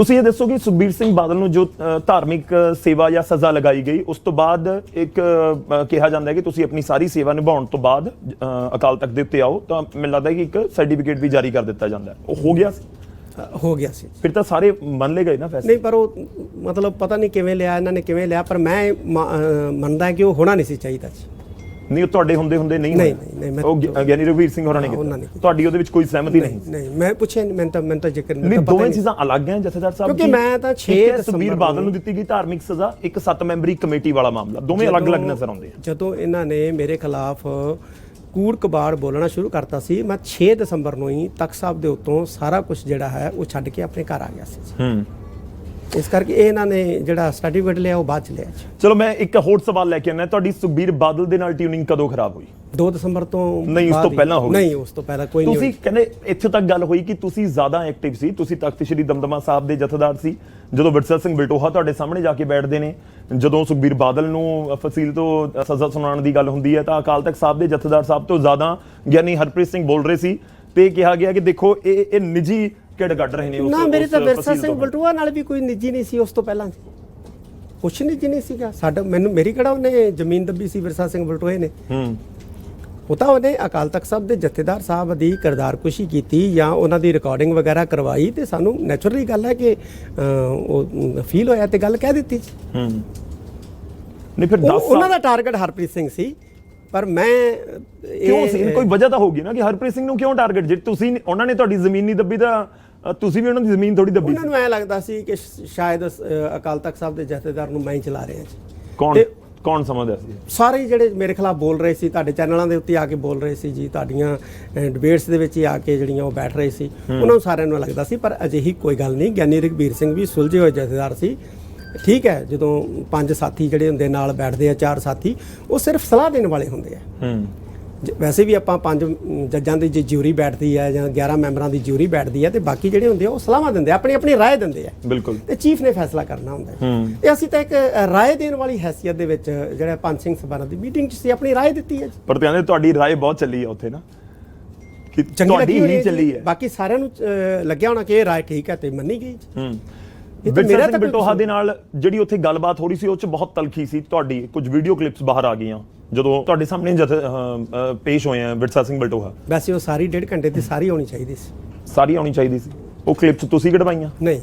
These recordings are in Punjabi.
ਤੁਸੀਂ ਇਹ ਦੱਸੋ ਕਿ ਸੁਖਬੀਰ ਸਿੰਘ ਬਾਦਲ ਨੂੰ ਜੋ ਧਾਰਮਿਕ ਸੇਵਾ ਜਾਂ ਸਜ਼ਾ ਲਗਾਈ ਗਈ ਉਸ ਤੋਂ ਬਾਅਦ ਇੱਕ ਕਿਹਾ ਜਾਂਦਾ ਹੈ ਕਿ ਤੁਸੀਂ ਆਪਣੀ ਸਾਰੀ ਸੇਵਾ ਨਿਭਾਉਣ ਤੋਂ ਬਾਅਦ ਅਕਾਲ ਤਖਤ ਦੇ ਉੱਤੇ ਆਓ ਤਾਂ ਮੈਨੂੰ ਲੱਗਦਾ ਹੈ ਕਿ ਇੱਕ ਸਰਟੀਫਿਕੇਟ ਵੀ ਜਾਰੀ ਕਰ ਦਿੱਤਾ ਜਾਂਦਾ ਹੈ। ਉਹ ਹੋ ਗਿਆ ਸੀ? ਹੋ ਗਿਆ ਸੀ। ਫਿਰ ਤਾਂ ਸਾਰੇ ਮੰਨ ਲਏ ਗਏ ਨਾ ਫੈਸਲੇ? ਨਹੀਂ ਪਰ ਉਹ ਮਤਲਬ ਪਤਾ ਨਹੀਂ ਕਿਵੇਂ ਲਿਆ ਇਹਨਾਂ ਨੇ ਕਿਵੇਂ ਲਿਆ ਪਰ ਮੈਂ ਮੰਨਦਾ ਕਿ ਉਹ ਹੋਣਾ ਨਹੀਂ ਸੀ ਚਾਹੀਦਾ ਸੀ। ਨਹੀਂ ਉਹ ਤੁਹਾਡੇ ਹੁੰਦੇ ਹੁੰਦੇ ਨਹੀਂ ਨਹੀਂ। ਨਹੀਂ, ਮੈਂ- ਉਹ ਗਿਆਨੀ ਰਘਵੀਰ ਸਿੰਘ ਹੋਰਾਂ ਨੇ ਕੀਤਾ। ਤੁਹਾਡੀ ਉਹਦੇ ਵਿੱਚ ਕੋਈ ਸਹਿਮਤੀ ਨਹੀਂ ਨਹੀਂ ਮੈਂ ਪੁੱਛਿਆ ਮੈਨੂੰ ਤਾਂ ਮੈਨੂੰ ਤਾਂ ਜ਼ਿਕਰ ਨਹੀਂ ਦੋਵੇਂ। ਚੀਜ਼ਾਂ ਅਲੱਗ ਹੈ ਜਥੇਦਾਰ ਸਾਹਿਬ ਕਿਉਂਕਿ। ਮੈਂ ਤਾਂ ਛੇ ਇੱਕ ਹੈ ਦਸੰਬਰ ਸੁਖਬੀਰ ਨੂੰ- ਬਾਦਲ ਨੂੰ ਦਿੱਤੀ ਗਈ ਧਾਰਮਿਕ ਸਜ਼ਾ ਇੱਕ ਸੱਤ ਮੈਂਬਰੀ ਕਮੇਟੀ ਵਾਲਾ ਮਾਮਲਾ ਦੋਵੇਂ ਅਲੱਗ-ਅਲੱਗ ਨਜ਼ਰ ਆਉਂਦੇ ਆ ਜਦੋਂ ਇਹਨਾਂ ਨੇ ਮੇਰੇ ਖਿਲਾਫ ਕੂੜ ਕਬਾੜ ਬੋਲਣਾ ਸ਼ੁਰੂ ਕਰਤਾ ਸੀ ਮੈਂ 6 ਦਸੰਬਰ ਨੂੰ ਹੀ ਤਖਤ ਸਾਹਿਬ ਦੇ ਉੱਤੋਂ ਸਾਰਾ ਕੁਝ ਜਿਹੜਾ ਹੈ ਉਹ ਛੱਡ ਕੇ ਆਪਣੇ ਘਰ ਆ ਗਿਆ ਸੀ ਹੂੰ ਇਸ ਕਰਕੇ ਇਹ ਇਹਨਾਂ ਨੇ ਜਿਹੜਾ ਸਰਟੀਫਿਕੇਟ ਲਿਆ ਉਹ ਬਾਅਦ ਚ ਲਿਆ ਜੀ। ਚਲੋ ਮੈਂ ਇੱਕ ਹੋਰ ਸਵਾਲ ਲੈ ਕੇ ਆਣਾ ਤੁਹਾਡੀ ਸੁਖਬੀਰ ਬਾਦਲ ਦੇ ਨਾਲ ਟਿਊਨਿੰਗ ਕਦੋਂ ਖਰਾਬ ਹੋਈ? 2 ਦਸੰਬਰ ਤੋਂ ਨਹੀਂ, ਉਸ ਬਾਅਦ ਤੋਂ ਹੀ- ਪਹਿਲਾਂ ਹੋ ਗਈ। ਨਹੀਂ ਉਸ ਤੋਂ ਪਹਿਲਾਂ ਕੋਈ ਨਹੀਂ ਤੁਸੀਂ। ਕਹਿੰਦੇ ਇੱਥੇ ਤੱਕ ਗੱਲ ਹੋਈ ਕਿ ਤੁਸੀਂ ਜ਼ਿਆਦਾ ਐਕਟਿਵ ਸੀ ਤੁਸੀਂ ਤਖਤ ਸ੍ਰੀ ਦਮਦਮਾ ਸਾਹਿਬ ਦੇ ਜਥੇਦਾਰ ਸੀ। ਜਦੋਂ ਵਿਰਸਾ ਸਿੰਘ ਬਲਟੋਹਾ ਤੁਹਾਡੇ ਸਾਹਮਣੇ ਜਾ ਕੇ ਬੈਠਦੇ ਨੇ ਜਦੋਂ ਸੁਖਬੀਰ ਬਾਦਲ ਨੂੰ ਫਸੀਲ ਤੋਂ ਸਜ਼ਾ ਸੁਣਾਉਣ ਦੀ ਗੱਲ ਹੁੰਦੀ ਹੈ ਤਾਂ ਅਕਾਲ ਤਖਤ ਸਾਹਿਬ ਦੇ ਜਥੇਦਾਰ ਸਾਹਿਬ ਤੋਂ ਜ਼ਿਆਦਾ ਗਿਆਨੀ ਹਰਪ੍ਰੀਤ ਸਿੰਘ ਬੋਲ ਰਹੇ ਸੀ। ਤੇ ਕਿਹਾ ਗਿਆ ਕਿ ਦੇਖੋ ਇਹ ਇਹ ਨਿੱਜੀ ਕਿੜ ਕੱਢ ਰਹੇ ਨੇ ਉਸ ਨਾ ਮੇਰੇ ਤਾਂ ਵਿਰਸਾ ਸਿੰਘ। ਬਲਟੂਆ ਨਾਲ ਵੀ ਕੋਈ ਨਿੱਜੀ ਨਹੀਂ ਸੀ ਉਸ ਤੋਂ ਪਹਿਲਾਂ ਕੁਛ ਨਿੱਜੀ ਨਹੀਂ ਸੀਗਾ। ਸਾਡਾ ਮੈਨੂੰ ਮੇਰੀ ਕਿਹੜਾ ਉਹਨੇ ਜ਼ਮੀਨ ਦੱਬੀ ਸੀ ਵਿਰਸਾ ਸਿੰਘ ਬਲਟੋਏ ਨੇ? ਹੂੰ। ਉਹ ਤਾਂ ਉਹਨੇ ਅਕਾਲ ਤਖਤ ਸਾਹਿਬ ਦੇ ਜਥੇਦਾਰ ਸਾਹਿਬ ਦੀ ਕਿਰਦਾਰਕੁਸ਼ੀ ਕੀਤੀ ਜਾਂ ਉਹਨਾਂ ਦੀ ਰਿਕਾਰਡਿੰਗ ਵਗੈਰਾ ਕਰਵਾਈ ਤੇ ਸਾਨੂੰ ਨੈਚੁਰਲੀ ਗੱਲ ਹੈ ਕਿ ਉਹ ਫੀਲ ਹੋਇਆ ਤੇ ਗੱਲ ਕਹਿ ਦਿੱਤੀ। ਹੂੰ। ਨਹੀਂ ਫਿਰ ਉਹ- 10 ਉਹਨਾਂ ਦਾ ਟਾਰਗੇਟ ਹਰਪ੍ਰੀਤ ਸਿੰਘ ਸੀ ਪਰ ਮੈਂ ਕਿਉਂ ਸੀ? ਕੋਈ ਵਜ੍ਹਾ ਤਾਂ ਹੋਗੀ ਨਾ ਕਿ ਹਰਪ੍ਰੀਤ ਸਿੰਘ ਨੂੰ ਕਿਉਂ ਟਾਰਗੇਟ ਜੇ ਤੁਸੀਂ ਉਹਨਾਂ ਨੇ ਤੁਹਾਡੀ ਜ਼ਮੀਨ ਨਹੀਂ ਦੱਬੀ ਤਾਂ ਤੁਸੀਂ ਵੀ ਉਹਨਾਂ ਦੀ ਜ਼ਮੀਨ ਥੋੜੀ ਦੱਬੀ ਉਹਨਾਂ ਨੂੰ ਐ ਲੱਗਦਾ ਸੀ ਕਿ ਸ਼ਾਇਦ ਅਕਾਲ ਤਖਤ ਸਾਹਿਬ ਦੇ ਜਥੇਦਾਰ ਨੂੰ ਮੈਂ ਹੀ ਚਲਾ ਰਿਹਾ ਜੀ। ਕੌਣ? ਕੌਣ ਸਮਝਦਾ ਸੀ? ਸਾਰੇ ਜਿਹੜੇ ਮੇਰੇ ਖਿਲਾਫ ਬੋਲ ਰਹੇ ਸੀ ਤੁਹਾਡੇ ਚੈਨਲਾਂ ਦੇ ਉੱਤੇ ਆ ਕੇ ਬੋਲ ਰਹੇ ਸੀ ਜੀ ਤੁਹਾਡੀਆਂ ਡਿਬੇਟਸ ਦੇ ਵਿੱਚ ਆ ਕੇ ਜਿਹੜੀਆਂ ਉਹ ਬੈਠ ਰਹੇ ਸੀ। ਉਹਨਾਂ ਨੂੰ ਸਾਰਿਆਂ ਨੂੰ ਲੱਗਦਾ ਸੀ ਪਰ ਅਜਿਹੀ ਕੋਈ ਗੱਲ ਨਹੀਂ। ਗਿਆਨੀ ਰਘਬੀਰ ਸਿੰਘ ਵੀ ਸੁਲਝੇ ਹੋਏ ਜਥੇਦਾਰ ਸੀ। ਠੀਕ ਹੈ ਜਦੋਂ ਪੰਜ ਸਾਥੀ ਜਿਹੜੇ ਹੁੰਦੇ ਨਾਲ ਬੈਠਦੇ ਆ ਚਾਰ ਸਾਥੀ ਉਹ ਸਿਰਫ ਸਲਾਹ ਦੇਣ ਵਾਲੇ ਹੁੰਦੇ ਆ। ਵੈਸੇ ਵੀ ਆਪਾਂ ਪੰਜ ਅਮ, ਜੱਜਾਂ ਦੀ ਜੇ ਜਿਊਰੀ ਬੈਠਦੀ ਹੈ ਜਾਂ 11 ਮੈਂਬਰਾਂ ਦੀ ਜਿਊਰੀ ਬੈਠਦੀ ਹੈ ਤੇ ਬਾਕੀ ਜਿਹੜੇ ਹੁੰਦੇ ਆ ਉਹ ਸਲਾਹਾਂ ਦਿੰਦੇ ਆ ਆਪਣੀ ਆਪਣੀ رائے ਦਿੰਦੇ ਆ ਬਿਲਕੁਲ ਤੇ ਚੀਫ ਨੇ ਫੈਸਲਾ ਕਰਨਾ ਹੁੰਦਾ ਹੈ ਹੂੰ ਇਹ ਅਸੀਂ ਤਾਂ ਇੱਕ ਅ, ਰਾਏ ਦੇਣ ਵਾਲੀ ਹੈਸੀਅਤ ਦੇ ਵਿੱਚ ਜਿਹੜਾ ਪੰਜ ਸਿੰਘ ਸਭਾਨਾਂ ਦੀ ਮੀਟਿੰਗ 'ਚ ਸੀ ਆਪਣੀ ਰਾਏ ਦਿੱਤੀ ਹੈ ਜੀ ਪਰ ਕਹਿੰਦੇ ਤੁਹਾਡੀ رائے ਬਹੁਤ ਚੱਲੀ ਆ ਉੱਥੇ ਨਾ ਕਿ ਚੰਗੀ ਤੁਹਾਡੀ ਲੱਗੀ ਹੋਣੀ ਹੀ ਹੈ ਚੱਲੀ ਜੀ। ਹੈ ਬਾਕੀ ਸਾਰਿਆਂ ਨੂੰ ਅ, ਲੱਗਿਆ ਹੋਣਾ ਕਿ ਇਹ ਰਾਏ ਠੀਕ ਹੈ ਤੇ ਮੰਨੀ ਗਈ ਜੀ। ਹੂੰ ਤਾਂ ਮੇਰਾ ਸਿੰਘ ਤਾਂ ਬਲਟੋਹਾ ਦੇ ਨਾਲ ਜਿਹੜੀ ਉੱਥੇ ਗੱਲਬਾਤ ਹੋ ਰਹੀ ਸੀ ਉਹ ਚ ਬਹੁਤ ਤਲਖੀ ਸੀ ਤੁਹਾਡੀ। ਕੁਝ ਵੀਡੀਓ ਕਲਿੱਪਸ ਬਾਹਰ ਆ ਗਈਆਂ ਜਦੋਂ ਤੁਹਾਡੇ ਸਾਹਮਣੇ ਅਹ, ਪੇਸ਼ ਹੋਏ ਆ ਵਿਰਸਾ ਸਿੰਘ ਬਲਟੋਹਾ ਵੈਸੇ ਉਹ ਸਾਰੀ ਡੇਢ ਘੰਟੇ ਦੀ ਸਾਰੀ ਹੋਣੀ ਚਾਹੀਦੀ ਸੀ। ਸਾਰੀ ਆਉਣੀ ਚਾਹੀਦੀ ਸੀ। ਉਹ ਕਲਿੱਪਸ ਤੁਸੀਂ ਕਢਵਾਈਆਂ? ਨਹੀਂ।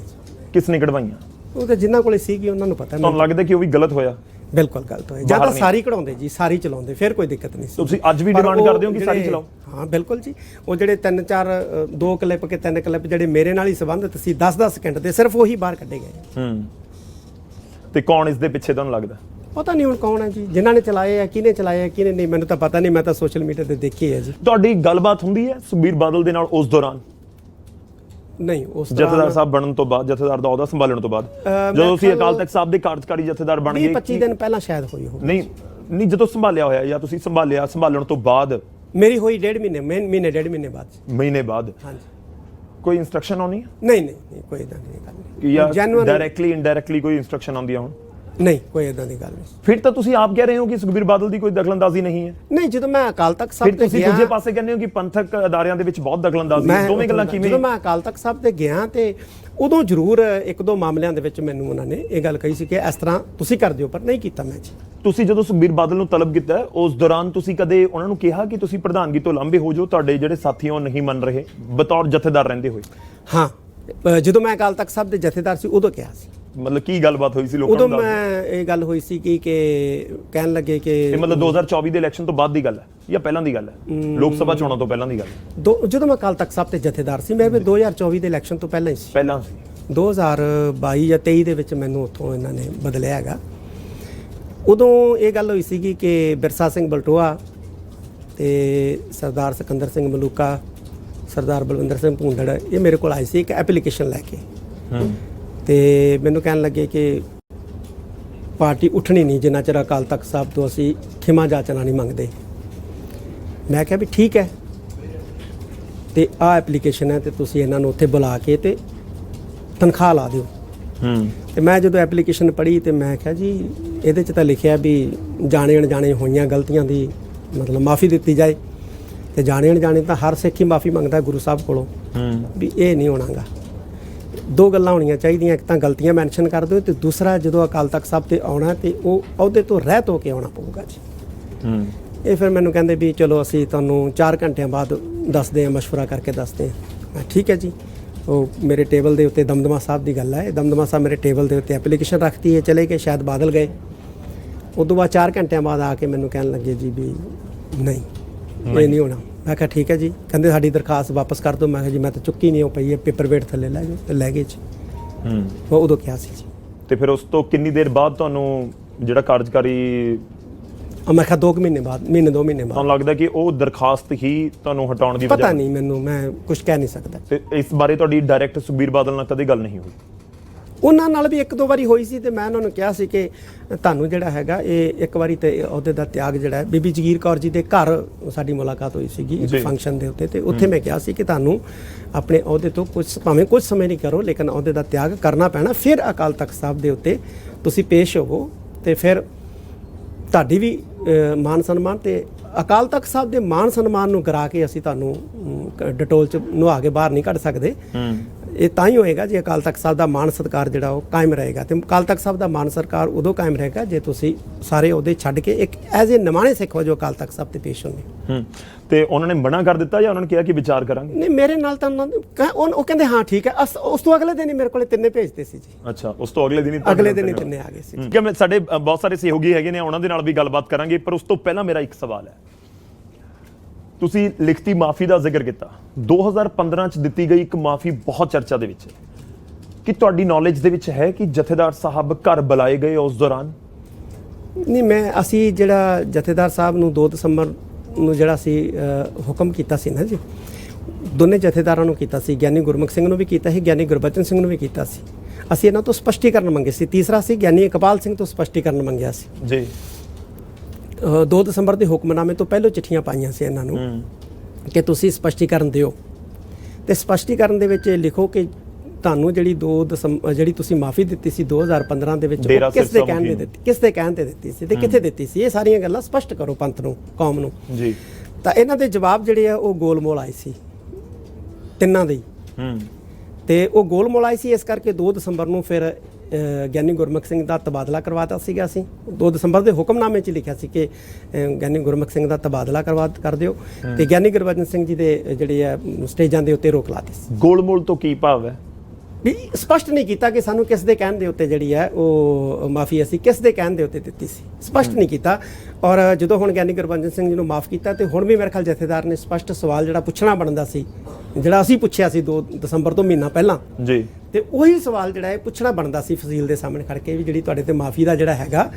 ਕਿਸ ਨੇ ਕਢਵਾਈਆਂ? ਉਹ ਤਾਂ ਜਿੰਨਾਂ ਕੋਲੇ ਸੀਗੀ ਉਹਨਾਂ ਨੂੰ ਪਤਾ। ਤੁਹਾਨੂੰ ਲੱਗਦਾ ਕਿ ਉਹ ਵੀ ਗਲਤ ਹੋਇਆ? ਬਿਲਕੁਲ ਗਲਤ ਹੋਇਆ। ਜਾਂ ਤਾਂ। ਸਾਰੀ ਕਢਾਉਂਦੇ ਜੀ ਸਾਰੀ ਚਲਾਉਂਦੇ ਫਿਰ ਕੋਈ ਦਿੱਕਤ ਨਹੀਂ ਸੀ। ਤੁਸੀਂ ਅੱਜ ਵੀ ਡਿਮਾਂਡ ਕਰਦੇ ਹੋ ਕਿ ਸਾਰੀ ਚਲਾਓ? ਹਾਂ ਬਿਲਕੁਲ ਜੀ। ਉਹ ਜਿਹੜੇ ਤਿੰਨ ਚਾਰ ਦੋ ਕਲਿੱਪ ਕੇ ਤਿੰਨ ਕਲਿੱਪ ਜਿਹੜੇ ਮੇਰੇ ਨਾਲ ਹੀ ਸੰਬੰਧਿਤ ਸੀ 10-10 ਸਕਿੰਟ ਦੇ ਸਿਰਫ ਉਹੀ ਬਾਹਰ ਕੱਢੇ ਗਏ। ਹੂੰ। ਤੇ ਕੌਣ ਇਸ ਦੇ ਪਿੱਛੇ ਤੁਹਾਨੂੰ ਲੱਗਦਾ? ਪਤਾ ਨਹੀਂ ਹੁਣ ਕੌਣ ਹੈ ਜੀ। ਜਿਨ੍ਹਾਂ ਨੇ ਚਲਾਏ ਆ ਕਿਹਨੇ ਚਲਾਏ ਆ ਕਿਹਨੇ ਨਹੀਂ ਮੈਨੂੰ ਤਾਂ ਪਤਾ ਨਹੀਂ ਮੈਂ ਤਾਂ ਸੋਸ਼ਲ ਮੀਡੀਆ ਤੇ ਦੇਖੀ ਹੈ ਜੀ। ਤੁਹਾਡੀ ਗੱਲਬਾਤ ਹੁੰਦੀ ਹੈ ਸੁਬੀਰ ਬਾਦਲ ਦੇ ਨਾਲ ਉਸ ਦੌਰਾਨ? ਨਹੀਂ ਉਸ ਜਥੇਦਾਰ ਤਰ੍ਹਾਂ ਸਾਹਿਬ ਬਣਨ ਤੋਂ ਬਾਅਦ ਜਥੇਦਾਰ ਦਾ ਅਹੁਦਾ ਸੰਭਾਲਣ ਤੋਂ ਬਾਅਦ। ਜਦੋਂ ਤੁਸੀਂ ਅਕਾਲ ਤਖਤ ਸਾਹਿਬ ਦੇ ਕਾਰਜਕਾਰੀ ਜਥੇਦਾਰ ਬਣ ਗਏ 25 ਦਿਨ ਪਹਿਲਾਂ ਸ਼ਾਇਦ ਹੋਈ ਹੋ ਨਹੀਂ ਨਹੀਂ ਜਦੋਂ ਸੰਭਾਲਿਆ ਹੋਇਆ ਜਾਂ ਤੁਸੀਂ ਸੰਭਾਲਿਆ ਸੰਭਾਲਣ ਤੋਂ ਬਾਅਦ? ਮੇਰੀ ਹੋਈ ਡੇਢ ਮਹੀਨੇ ਮਹੀਨੇ ਡੇਢ ਮਹੀਨੇ ਬਾਅਦ। ਮਹੀਨੇ ਬਾਅਦ? ਹਾਂਜੀ। ਕੋਈ ਇਨਸਟਰਕਸ਼ਨ ਆਉਣੀ ਨਹੀਂ ਨਹੀਂ ਨਹੀਂ, ਕੋਈ ਇਦਾਂ ਦੀ ਗੱਲ ਕਿ ਨਹੀਂ ਜਾਂ ਡਾਇਰੈਕਟਲੀ ਇਨਡਾਇਰੈਕਟਲੀ ਕੋਈ ਇਨਸਟਰਕਸ਼ਨ ਆਉਂਦੀ ਆ ਹੁਣ? ਨਹੀਂ ਕੋਈ ਇਦਾਂ ਦੀ ਗੱਲ ਨਹੀਂ। ਫਿਰ ਤਾਂ ਤੁਸੀਂ ਆਪ ਕਹਿ ਰਹੇ ਹੋ ਕਿ ਸੁਖਬੀਰ ਬਾਦਲ ਦੀ ਕੋਈ ਦਖਲਅੰਦਾਜ਼ੀ ਨਹੀਂ ਹੈ? ਨਹੀਂ ਜਦੋਂ ਮੈਂ ਅਕਾਲ ਤਖਤ ਫਿਰ ਸਾਹਿਬ ਤੇ ਤੁਸੀਂ ਗਿਆ ਦੂਜੇ ਪਾਸੇ ਕਹਿੰਦੇ ਹੋ ਕਿ ਪੰਥਕ ਅਦਾਰਿਆਂ ਦੇ ਵਿੱਚ ਬਹੁਤ ਦਖਲਅੰਦਾਜ਼ੀ ਹੈ। ਦੋਵੇਂ ਗੱਲਾਂ ਕਿਵੇਂ? ਜਦੋਂ ਮੈਂ ਅਕਾਲ ਤਖਤ ਸਾਹਿਬ ਤੇ ਗਿਆ ਤੇ ਉਦੋਂ ਜ਼ਰੂਰ ਇੱਕ ਦੋ ਮਾਮਲਿਆਂ ਦੇ ਵਿੱਚ ਮੈਨੂੰ ਉਹਨਾਂ ਨੇ ਇਹ ਗੱਲ ਕਹੀ ਸੀ ਕਿ ਇਸ ਤਰ੍ਹਾਂ ਤੁਸੀਂ ਕਰ ਦਿਓ ਪਰ ਨਹੀਂ ਕੀਤਾ ਮੈਂ ਜੀ। ਤੁਸੀਂ ਜਦੋਂ ਸੁਖਬੀਰ ਬਾਦਲ ਨੂੰ ਤਲਬ ਕੀਤਾ ਉਸ ਦੌਰਾਨ ਤੁਸੀਂ ਕਦੇ ਉਹਨਾਂ ਨੂੰ ਕਿਹਾ ਕਿ ਤੁਸੀਂ ਪ੍ਰਧਾਨਗੀ ਤੋਂ ਲਾਂਭੇ ਹੋ ਜਾਓ ਤੁਹਾਡੇ ਜਿਹੜੇ ਸਾਥੀ ਉਹ ਨਹੀਂ ਮੰਨ ਰਹੇ ਬਤੌਰ ਜਥੇਦਾਰ ਰਹਿੰਦੇ ਹੋਏ? ਹਾਂ ਅ, ਜਦੋਂ ਮੈਂ ਅਕਾਲ ਤਖਤ ਸਾਹਿਬ ਦੇ ਜਥੇਦਾਰ ਸੀ ਉਦੋਂ ਕਿਹਾ ਸੀ। ਮਤਲਬ ਕੀ ਗੱਲਬਾਤ ਹੋਈ ਸੀ ਲੋਕਾਂ ਉਦੋਂ। ਮੈਂ ਇਹ ਗੱਲ ਹੋਈ ਸੀ ਕਿ ਕਿ ਕਹਿਣ ਲੱਗੇ ਕਿ ਇਹ ਮਤਲਬ 2024 ਦੇ ਇਲੈਕਸ਼ਨ ਤੋਂ ਬਾਅਦ ਦੀ ਗੱਲ ਹੈ ਜਾਂ ਪਹਿਲਾਂ ਦੀ ਗੱਲ ਹੈ? ਲੋਕ ਸਭਾ ਚੋਣਾਂ ਤੋਂ ਪਹਿਲਾਂ ਦੀ ਗੱਲ ਹੈ। ਦੋ ਜਦੋਂ ਮੈਂ ਅਕਾਲ ਤਖਤ ਸਾਹਿਬ ਤੇ ਜਥੇਦਾਰ ਸੀ ਮੈਂ ਵੀ 2024 ਦੇ ਇਲੈਕਸ਼ਨ ਤੋਂ ਪਹਿਲਾਂ ਹੀ ਸੀ। ਪਹਿਲਾਂ ਸੀ। 2022 ਜਾਂ 23 ਦੇ ਵਿੱਚ ਮੈਨੂੰ ਉੱਥੋਂ ਇਹਨਾਂ ਨੇ ਬਦਲਿਆ ਹੈਗਾ। ਉਦੋਂ ਇਹ ਗੱਲ ਹੋਈ ਸੀਗੀ ਕਿ ਬਿਰਸਾ ਸਿੰਘ ਬਲਟੋਆ ਤੇ ਸਰਦਾਰ ਸਿਕੰਦਰ ਸਿੰਘ ਮਲੂਕਾ ਸਰਦਾਰ ਬਲਵਿੰਦਰ ਸਿੰਘ ਭੂੰਦੜ ਇਹ ਮੇਰੇ ਕੋਲ ਆਏ ਸੀ ਇੱਕ ਐਪਲੀਕੇਸ਼ਨ ਲੈ ਕੇ। ਹੂੰ ਤੇ ਮੈਨੂੰ ਕਹਿਣ ਲੱਗੇ ਕਿ ਪਾਰਟੀ ਉੱਠਣੀ ਨਹੀਂ ਜਿੰਨਾ ਚਿਰ ਅਕਾਲ ਤਖਤ ਸਾਹਿਬ ਤੋਂ ਅਸੀਂ ਖਿਮਾ ਜਾਚਨਾ ਨਹੀਂ ਮੰਗਦੇ। ਮੈਂ ਕਿਹਾ ਵੀ ਠੀਕ ਹੈ। ਤੇ ਆਹ ਐਪਲੀਕੇਸ਼ਨ ਹੈ ਤੇ ਤੁਸੀਂ ਇਹਨਾਂ ਨੂੰ ਉੱਥੇ ਬੁਲਾ ਕੇ ਤੇ ਤਨਖਾਹ ਲਾ ਦਿਓ। ਹੂੰ। ਤੇ ਮੈਂ ਜਦੋਂ ਐਪਲੀਕੇਸ਼ਨ ਪੜ੍ਹੀ ਤੇ ਮੈਂ ਕਿਹਾ ਜੀ ਇਹਦੇ 'ਚ ਤਾਂ ਲਿਖਿਆ ਵੀ ਜਾਣੇ ਅਣਜਾਣੇ ਹੋਈਆਂ ਗਲਤੀਆਂ ਦੀ ਮਤਲਬ ਮਾਫੀ ਦਿੱਤੀ ਜਾਏ। ਤੇ ਜਾਣੇ ਅਣਜਾਣੇ ਤਾਂ ਹਰ ਸਿੱਖ ਹੀ ਮਾਫੀ ਮੰਗਦਾ ਗੁਰੂ ਸਾਹਿਬ ਕੋਲੋਂ। ਹੂੰ। ਵੀ ਇਹ ਨਹੀਂ ਹੋਣਾਗਾ। ਦੋ ਗੱਲਾਂ ਹੋਣੀਆਂ ਚਾਹੀਦੀਆਂ ਇੱਕ ਤਾਂ ਗਲਤੀਆਂ ਮੈਂਸ਼ਨ ਕਰ ਦਿਓ ਤੇ ਦੂਸਰਾ ਜਦੋਂ ਅਕਾਲ ਤਖਤ ਸਾਹਿਬ ਤੇ ਆਉਣਾ ਤੇ ਉਹ ਅਹੁਦੇ ਤੋਂ ਰਹਿਤ ਹੋ ਕੇ ਆਉਣਾ ਪਊਗਾ ਜੀ। ਹੂੰ। ਇਹ ਫਿਰ ਮੈਨੂੰ ਕਹਿੰਦੇ ਵੀ ਚਲੋ ਅਸੀਂ ਤੁਹਾਨੂੰ 4 ਘੰਟਿਆਂ ਬਾਅਦ ਦੱਸਦੇ ਹਾਂ ਮਸ਼ਵਰਾ ਕਰਕੇ ਦੱਸਦੇ ਹਾਂ। ਠੀਕ ਹੈ ਜੀ। ਉਹ ਮੇਰੇ ਟੇਬਲ ਦੇ ਉੱਤੇ ਦਮਦਮਾ ਸਾਹਿਬ ਦੀ ਗੱਲ ਹੈ। ਦਮਦਮਾ ਸਾਹਿਬ ਮੇਰੇ ਟੇਬਲ ਦੇ ਉੱਤੇ ਐਪਲੀਕੇਸ਼ਨ ਰੱਖਤੀ ਹੈ ਚਲੇ ਗਏ ਸ਼ਾਇਦ ਬਾਦਲ ਗਏ। ਉਦੋਂ ਬਾਅਦ 4 ਘੰਟਿਆਂ ਬਾਅਦ ਆ ਕੇ ਮੈਨੂੰ ਕਹਿਣ ਲੱਗੇ ਜੀ ਵੀ ਨਹੀਂ ਇਹ ਨਹੀਂ ਹੋਣਾ। ਮੈਂ ਕਿਹਾ ਠੀਕ ਹੈ ਜੀ। ਕਹਿੰਦੇ ਸਾਡੀ ਦਰਖਾਸਤ ਵਾਪਸ ਕਰ ਦਿਓ। ਮੈਂ ਕਿਹਾ ਜੀ ਮੈਂ ਤਾਂ ਚੁੱਕੀ ਨਹੀਂ ਹੋ ਪਈ ਹੈ ਪੇਪਰ ਵੇਟ ਥੱਲੇ ਲੈ ਤੇ ਲੈ ਗਏ ਜੀ। ਹੂੰ। ਉਹ ਉਦੋਂ ਕਿਹਾ ਸੀ ਜੀ। ਤੇ ਫਿਰ ਉਸ ਤੋਂ ਕਿੰਨੀ ਦੇਰ ਬਾਅਦ ਤੁਹਾਨੂੰ ਜਿਹੜਾ ਕਾਰਜਕਾਰੀ ਉਹ ਮੈਂ ਕਿਹਾ 2 ਮਹੀਨੇ ਬਾਅਦ ਮਹੀਨੇ 2 ਮਹੀਨੇ ਬਾਅਦ। ਤੁਹਾਨੂੰ ਲੱਗਦਾ ਕਿ ਉਹ ਦਰਖਾਸਤ ਹੀ ਤੁਹਾਨੂੰ ਹਟਾਉਣ ਦੀ ਪਤਾ ਨਹੀਂ ਮੈਨੂੰ ਮੈਂ ਕੁਝ ਕਹਿ ਨਹੀਂ ਸਕਦਾ। ਤੇ ਇਸ ਬਾਰੇ ਤੁਹਾਡੀ ਡਾਇਰੈਕਟ ਸੁਖਬੀਰ ਬਾਦਲ ਨਾਲ ਕਦੇ ਗੱਲ ਨਹੀਂ ਹੋਈ? ਉਹਨਾਂ ਨਾਲ ਵੀ ਇੱਕ ਦੋ ਵਾਰੀ ਹੋਈ ਸੀ ਤੇ ਮੈਂ ਉਹਨਾਂ ਨੂੰ ਕਿਹਾ ਸੀ ਕਿ ਤੁਹਾਨੂੰ ਜਿਹੜਾ ਹੈਗਾ ਇਹ ਇੱਕ ਵਾਰੀ ਤੇ ਅਹੁਦੇ ਦਾ ਤਿਆਗ ਜਿਹੜਾ ਹੈ। ਬੀਬੀ ਜਗੀਰ ਕੌਰ ਜੀ ਦੇ ਘਰ ਸਾਡੀ ਮੁਲਾਕਾਤ ਹੋਈ ਸੀਗੀ। ਇੱਕ ਫੰਕਸ਼ਨ ਦੇ ਉੱਤੇ ਤੇ ਉੱਥੇ ਮੈਂ ਕਿਹਾ ਸੀ ਕਿ ਤੁਹਾਨੂੰ ਆਪਣੇ ਅਹੁਦੇ ਤੋਂ ਕੁਝ ਭਾਵੇਂ ਕੁਝ ਸਮੇਂ ਨਹੀਂ ਕਰੋ ਲੇਕਿਨ ਅਹੁਦੇ ਦਾ ਤਿਆਗ ਕਰਨਾ ਪੈਣਾ। ਫਿਰ ਅਕਾਲ ਤਖਤ ਸਾਹਿਬ ਦੇ ਉੱਤੇ ਤੁਸੀਂ ਪੇਸ਼ ਹੋਵੋ ਤੇ ਫਿਰ ਤੁਹਾਡੀ ਵੀ ਮਾਨ ਸਨਮਾਨ ਤੇ ਅਕਾਲ ਤਖਤ ਸਾਹਿਬ ਦੇ ਮਾਨ ਸਨਮਾਨ ਨੂੰ ਕਰਾ ਕੇ ਅਸੀਂ ਤੁਹਾਨੂੰ ਡਟੋਲ ਚ ਨੁਹਾ ਕੇ ਬਾਹਰ ਨਹੀਂ ਕੱਢ ਸਕਦੇ। ਹੂੰ। ਇਹ ਤਾਂ ਹੀ ਹੋਏਗਾ ਜੇ ਅਕਾਲ ਤਖਤ ਸਾਹਿਬ ਦਾ ਮਾਨ ਸਤਕਾਰ ਜਿਹੜਾ ਉਹ ਕਾਇਮ ਰਹੇਗਾ। ਤੇ ਅਕਾਲ ਤਖਤ ਸਾਹਿਬ ਦਾ ਮਾਨ ਸਰਕਾਰ ਉਦੋਂ ਕਾਇਮ ਰਹੇਗਾ ਜੇ ਤੁਸੀਂ ਸਾਰੇ ਉਹਦੇ ਛੱਡ ਕੇ ਇੱਕ ਐਜ਼ ਅ ਨਿਮਾਣੇ ਸਿੱਖ ਵਜੋਂ ਅਕਾਲ ਤਖਤ ਸਾਹਿਬ ਤੇ ਪੇਸ਼ ਹੋਣੇ ਹੂੰ। ਤੇ ਉਹਨਾਂ ਨੇ ਮਨਾ ਕਰ ਦਿੱਤਾ ਜਾਂ ਉਹਨਾਂ ਨੇ ਕਿਹਾ ਕਿ ਵਿਚਾਰ ਕਰਾਂਗੇ? ਨਹੀਂ ਮੇਰੇ ਨਾਲ ਤਾਂ ਉਹਨਾਂ ਨੇ ਉਹ ਉਹ ਕਹਿੰਦੇ ਹਾਂ ਠੀਕ ਹੈ। ਅਸ- ਉਸ ਤੋਂ ਅਗਲੇ ਦਿਨ ਹੀ ਮੇਰੇ ਕੋਲੇ ਤਿੰਨੇ ਭੇਜਦੇ ਸੀ ਜੀ। ਅੱਛਾ ਉਸ ਤੋਂ ਅਗਲੇ ਦਿਨ ਹੀ ਅਗਲੇ ਦਿਨ ਹੀ ਤਿੰਨੇ ਆ ਗਏ ਸੀ ਮੈਂ ਸਾਡੇ ਅ, ਬਹੁਤ ਸਾਰੇ ਸਹਿਯੋਗੀ ਹੈਗੇ ਨੇ ਉਹਨਾਂ ਦੇ ਨਾਲ ਵੀ ਗੱਲਬਾਤ ਕਰਾਂਗੇ ਪਰ ਉਸ ਤੋਂ ਪਹਿਲਾਂ ਮੇਰਾ ਇੱਕ ਸਵਾਲ ਹੈ। ਤੁਸੀਂ ਲਿਖਤੀ ਮਾਫੀ ਦਾ ਜ਼ਿਕਰ ਕੀਤਾ। 2015 ਚ ਦਿੱਤੀ ਗਈ ਇੱਕ ਮਾਫੀ ਬਹੁਤ ਚਰਚਾ ਦੇ ਵਿੱਚ ਹੈ। ਕਿ ਤੁਹਾਡੀ ਨੌਲੇਜ ਦੇ ਵਿੱਚ ਹੈ ਕਿ ਜਥੇਦਾਰ ਸਾਹਿਬ ਘਰ ਬੁਲਾਏ ਗਏ ਉਸ ਦੌਰਾਨ? ਨਹੀਂ ਮੈਂ ਅਸੀਂ ਜਿਹੜਾ ਜਥੇਦਾਰ ਸਾਹਿਬ ਨੂੰ 2 ਦਸੰਬਰ ਨੂੰ ਜਿਹੜਾ ਸੀ ਹੁਕਮ ਕੀਤਾ ਸੀ ਨਾ ਜੀ ਦੋਨੇ ਜਥੇਦਾਰਾਂ ਨੂੰ ਕੀਤਾ ਸੀ ਗਿਆਨੀ ਗੁਰਮੁਖ ਸਿੰਘ ਨੂੰ ਵੀ ਕੀਤਾ ਸੀ ਗਿਆਨੀ ਗੁਰਬਚਨ ਸਿੰਘ ਨੂੰ ਵੀ ਕੀਤਾ ਸੀ। ਅਸੀਂ ਇਹਨਾਂ ਤੋਂ ਸਪਸ਼ਟੀਕਰਨ ਮੰਗੇ ਸੀ। ਤੀਸਰਾ ਸੀ ਗਿਆਨੀ ਇਕਬਾਲ ਸਿੰਘ ਤੋਂ ਸਪਸ਼ਟੀਕਰਨ ਮੰਗਿਆ ਸੀ। ਜੀ। 2 ਦਸੰਬਰ ਦੇ ਹੁਕਮਨਾਮੇ ਤੋਂ ਪਹਿਲਾਂ ਚਿੱਠੀਆਂ ਪਾਈਆਂ ਸੀ ਇਹਨਾਂ ਨੂੰ ਕਿ ਤੁਸੀਂ ਸਪਸ਼ਟੀਕਰਨ ਦਿਓ। ਤੇ ਸਪਸ਼ਟੀਕਰਨ ਦੇ ਵਿੱਚ ਇਹ ਲਿਖੋ ਕਿ ਤੁਹਾਨੂੰ ਜਿਹੜੀ 2 ਦਸੰਬਰ ਜਿਹੜੀ ਤੁਸੀਂ ਮਾਫੀ ਦਿੱਤੀ ਸੀ 2015 ਦੇ ਵਿੱਚ ਕਿਸ ਦੇ ਕਹਿਣ ਮੁਖੀ। ਦਿੱਤੀ ਕਿਸ ਦੇ ਕਹਿਣ ਤੇ ਦਿੱਤੀ ਸੀ ਤੇ ਕਿੱਥੇ ਦਿੱਤੀ ਸੀ? ਇਹ ਸਾਰੀਆਂ ਗੱਲਾਂ ਸਪਸ਼ਟ ਕਰੋ ਪੰਥ ਨੂੰ ਕੌਮ ਨੂੰ। ਜੀ। ਤਾਂ ਇਹਨਾਂ ਦੇ ਜਵਾਬ ਜਿਹੜੇ ਆ ਉਹ ਗੋਲਮੋਲ ਆਏ ਸੀ। ਤਿੰਨਾਂ ਦੇ ਹੀ। ਤੇ ਉਹ ਗੋਲਮੋਲ ਆਈ ਸੀ ਇਸ ਕਰਕੇ 2 ਦਸੰਬਰ ਨੂੰ ਫਿਰ ਗਿਆਨੀ ਗੁਰਮੁਖ ਸਿੰਘ ਦਾ ਤਬਾਦਲਾ ਕਰਵਾਤਾ ਸੀਗਾ ਅਸੀਂ 2 ਦਸੰਬਰ ਦੇ ਹੁਕਮਨਾਮੇ 'ਚ ਲਿਖਿਆ ਸੀ ਕਿ ਗਿਆਨੀ ਗੁਰਮੁਖ ਸਿੰਘ ਦਾ ਤਬਾਦਲਾ ਕਰਵਾ ਕਰ ਦਿਓ ਤੇ ਗਿਆਨੀ ਗੁਰਬਚਨ ਸਿੰਘ ਜੀ ਦੇ ਜਿਹੜੇ ਆ ਸਟੇਜਾਂ ਦੇ ਉੱਤੇ ਰੋਕ ਲਾਤੀ ਸੀ। ਗੋਲਮੋਲ ਤੋਂ ਕੀ ਭਾਵ ਹੈ? ਵੀ ਸਪਸ਼ਟ ਨਹੀਂ ਕੀਤਾ ਕਿ ਸਾਨੂੰ ਕਿਸ ਦੇ ਕਹਿਣ ਦੇ ਉੱਤੇ ਜਿਹੜੀ ਹੈ ਉਹ ਮਾਫੀ ਅਸੀਂ ਕਿਸ ਦੇ ਕਹਿਣ ਦੇ ਉੱਤੇ ਦਿੱਤੀ ਸੀ। ਸਪਸ਼ਟ ਨਹੀਂ ਕੀਤਾ ਔਰ ਜਦੋਂ ਹੁਣ ਗਿਆਨੀ ਗੁਰਬਚਨ ਸਿੰਘ ਜੀ ਨੂੰ ਮਾਫ ਕੀਤਾ ਤੇ ਹੁਣ ਵੀ ਮੇਰੇ ਖਿਆਲ ਜਥੇਦਾਰ ਨੇ ਸਪਸ਼ਟ ਸਵਾਲ ਜਿਹੜਾ ਪੁੱਛਣਾ ਬਣਦਾ ਸੀ ਜਿਹੜਾ ਅਸੀਂ ਪੁੱਛਿਆ ਸੀ 2 ਦਸੰਬਰ ਤੋਂ ਮਹੀਨਾ ਪਹਿਲਾਂ ਜੀ। ਤੇ ਉਹੀ ਸਵਾਲ ਜਿਹੜਾ ਹੈ ਪੁੱਛਣਾ ਬਣਦਾ ਸੀ ਫਜ਼ੀਲ ਦੇ ਸਾਹਮਣੇ ਖੜ ਕੇ ਵੀ ਜਿਹੜੀ ਤੁਹਾਡੇ ਤੇ ਮਾਫੀ ਦਾ ਜਿਹੜਾ ਹੈਗਾ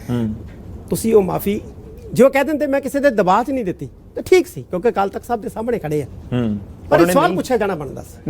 ਤੁਸੀਂ ਉਹ ਮਾਫੀ ਜੋ ਕਹਿ ਦਿੰਦੇ ਮੈਂ ਕਿਸੇ ਦੇ ਦਬਾਅ 'ਚ ਨਹੀਂ ਦਿੱਤੀ ਤੇ ਠੀਕ ਸੀ ਕਿਉਂਕਿ ਕੱਲ ਤੱਕ ਸਾਹਿਬ ਦੇ ਸਾਹਮਣੇ ਖੜੇ ਆ। ਹੂੰ। ਪਰ ਇਹ ਸਵਾਲ ਪੁੱਛਿਆ ਜਾਣਾ ਬਣਦਾ ਸੀ।